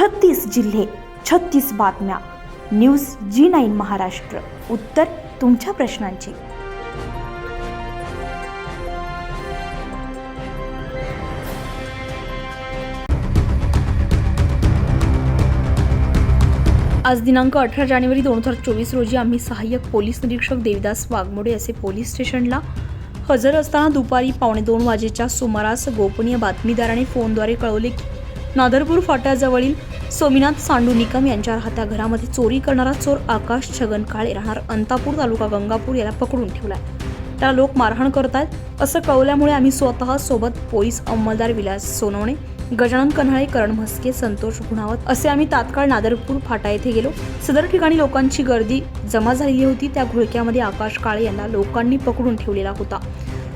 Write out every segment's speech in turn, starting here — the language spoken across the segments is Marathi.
छत्तीस जिल्हे छत्तीस बातम्या. News G nine Maharashtra. उत्तर तुमच्या प्रश्नांची. आज दिनांक अठरा जानेवारी दोन हजार चोवीस रोजी आम्ही सहाय्यक पोलीस निरीक्षक देविदास वाघमोडे असे पोलीस स्टेशनला हजर असताना दुपारी पावणे दोन वाजेच्या सुमारास गोपनीय बातमीदाराने फोनद्वारे कळवले की नादरपूर फाट्याजवळील सोमीनाथ सांडू निकम यांच्या राहत्या घरामध्ये चोरी करणारा चोर आकाश छगन काळे राहणार. अंतापूर तालुका गंगापूर याला पकडून ठेवलाय. त्याला लोक मारहाण करतायत. असं कळवल्यामुळे आम्ही स्वतः सोबत पोलीस अंमलदार विलास सोनवणे गजानन कन्हाळे करण म्हस्के संतोष गुणावत असे आम्ही तात्काळ नादरपूर फाटा येथे गेलो. सदर ठिकाणी लोकांची गर्दी जमा झालेली होती. त्या घोळक्यामध्ये आकाश काळे यांना लोकांनी पकडून ठेवलेला होता.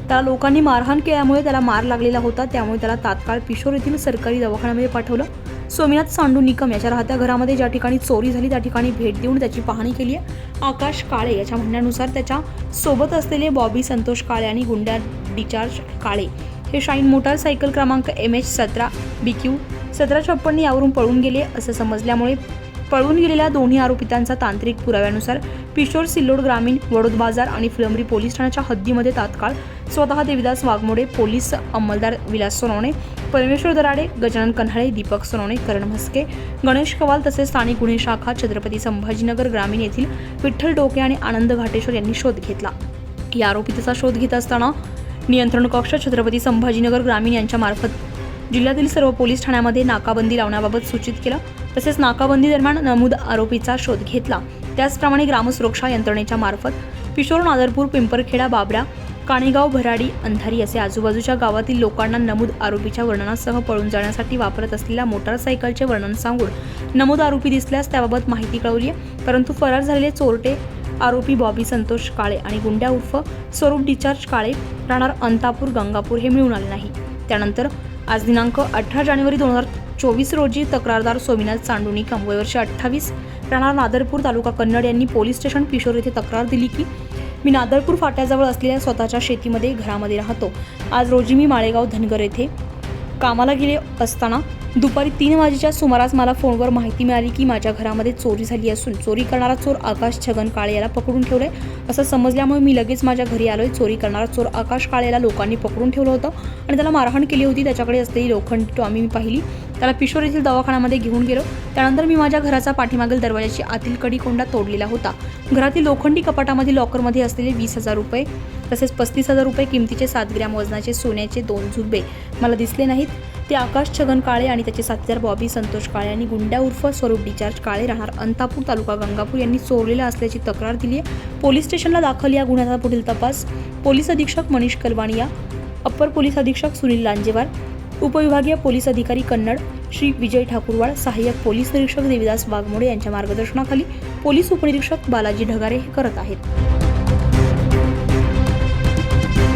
त्याला लोकांनी मारहाण केल्यामुळे त्याला मार लागलेला होता. त्यामुळे त्याला तात्काळ पिशोर येथील सरकारी दवाखान्यामध्ये पाठवलं. सोमनाथ सांडू निकम याच्या राहत्या घरामध्ये ज्या ठिकाणी चोरी झाली त्या ठिकाणी भेट देऊन त्याची पाहणी केली आहे आकाश काळे याच्या म्हणण्यानुसार त्याच्या सोबत असलेले बॉबी संतोष काळे आणि गुंड्या डिचार्ज काळे हे शाईन मोटारसायकल क्रमांक एम एच सतरा बी क्यू सतरा छप्पन्न यावरून पळून गेले. असं समजल्यामुळे पळून गेलेल्या दोन्ही आरोपितांचा तांत्रिक पुराव्यानुसार पिशोर सिल्लोड ग्रामीण वडोद बाजार आणि फुलंबरी पोलीस ठाण्याच्या हद्दीमध्ये तात्काळ स्वतः देविदास वाघमोडे पोलीस अंमलदार विलास सोनवणे परमेश्वर दराडे गजानन कन्हाळे दीपक सोनवणे करण म्हस्के गणेश कवाल तसेच स्थानिक गुन्हे शाखा छत्रपती संभाजीनगर ग्रामीण येथील विठ्ठल डोके आणि आनंद घाटेश्वर यांनी शोध घेतला. या आरोपिताचा शोध घेत असताना नियंत्रण कक्ष छत्रपती संभाजीनगर ग्रामीण यांच्या मार्फत जिल्ह्यातील सर्व पोलीस ठाण्यामध्ये नाकाबंदी लावण्याबाबत सूचित केलं. तसेच नाकाबंदी दरम्यान नमूद आरोपीचा शोध घेतला. त्याचप्रमाणे ग्रामसुरक्षा यंत्रणेच्या मार्फत किशोर नादरपूर पिंपरखेडा बाबरा काणेगाव भराडी अंधारी असे आजूबाजूच्या गावातील लोकांना नमूद आरोपीच्या वर्णनासह पळून जाण्यासाठी वापरत असलेल्या मोटारसायकलचे वर्णन सांगून नमूद आरोपी दिसल्यास त्याबाबत माहिती कळवली आहे परंतु फरार झालेले चोरटे आरोपी बॉबी संतोष काळे आणि गुंड्या उर्फ स्वरूप डिचार्ज काळे राहणार अंतापूर गंगापूर हे मिळून आले नाही. त्यानंतर आज दिनांक अठरा जानेवारी दोन हजार चोवीस रोजी तक्रारदार सोमीनाथ चांडुनी निकम वर्ष अठ्ठावीस राहणार नादरपूर तालुका कन्नड यांनी पोलीस स्टेशन पिशोर येथे तक्रार दिली की मी नादरपूर फाट्याजवळ असलेल्या स्वतःच्या शेतीमध्ये घरामध्ये राहतो. आज रोजी मी माळेगाव धनगर येथे कामाला गेले असताना दुपारी तीन वाजेच्या सुमारास मला फोनवर माहिती मिळाली की माझ्या घरामध्ये चोरी झाली असून चोरी करणारा चोर आकाश छगन काळे याला पकडून ठेवलंय. असं समजल्यामुळे मी लगेच माझ्या घरी आलोय. चोरी करणारा चोर आकाश काळे याला लोकांनी पकडून ठेवलं होतं आणि त्याला मारहाण केली होती. त्याच्याकडे असलेली लोखंड आम्ही मी पाहिली. त्याला पिशोर येथील दवाखान्यामध्ये घेऊन गेलो. त्यानंतर मी माझ्या घराचा पाठीमागील दरवाजाची आतील कडी कोंडा तोडलेला होता. घरातील लोखंडी कपाटामध्ये लॉकरमध्ये असलेले वीस हजार रुपये तसेच पस्तीस हजार रुपये किमतीचे सात ग्रॅम वजनाचे सोन्याचे दोन झुबे मला दिसले नाहीत. ते आकाश छगन काळे आणि त्याचे साथीदार बॉबी संतोष काळे आणि गुंड्या उर्फ स्वरूप डिचार्ज काळे राहणार अंतापूर तालुका गंगापूर यांनी चोरलेला असल्याची तक्रार दिली आहे पोलीस स्टेशनला दाखल या गुन्ह्याचा पुढील तपास. पोलीस अधीक्षक मनीष कलवाणिया अप्पर पोलीस अधीक्षक सुनील लांजेवार उपविभागीय पोलीस अधिकारी कन्नड श्री विजय ठाकूरवाड सहाय्यक पोलीस निरीक्षक देविदास वाघमोडे यांच्या मार्गदर्शनाखाली पोलीस उपनिरीक्षक बालाजी ढगारे हे करत आहेत.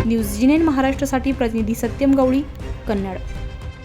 न्यूज जिनेन महाराष्ट्रासाठी प्रतिनिधी सत्यम गवळी कन्नड.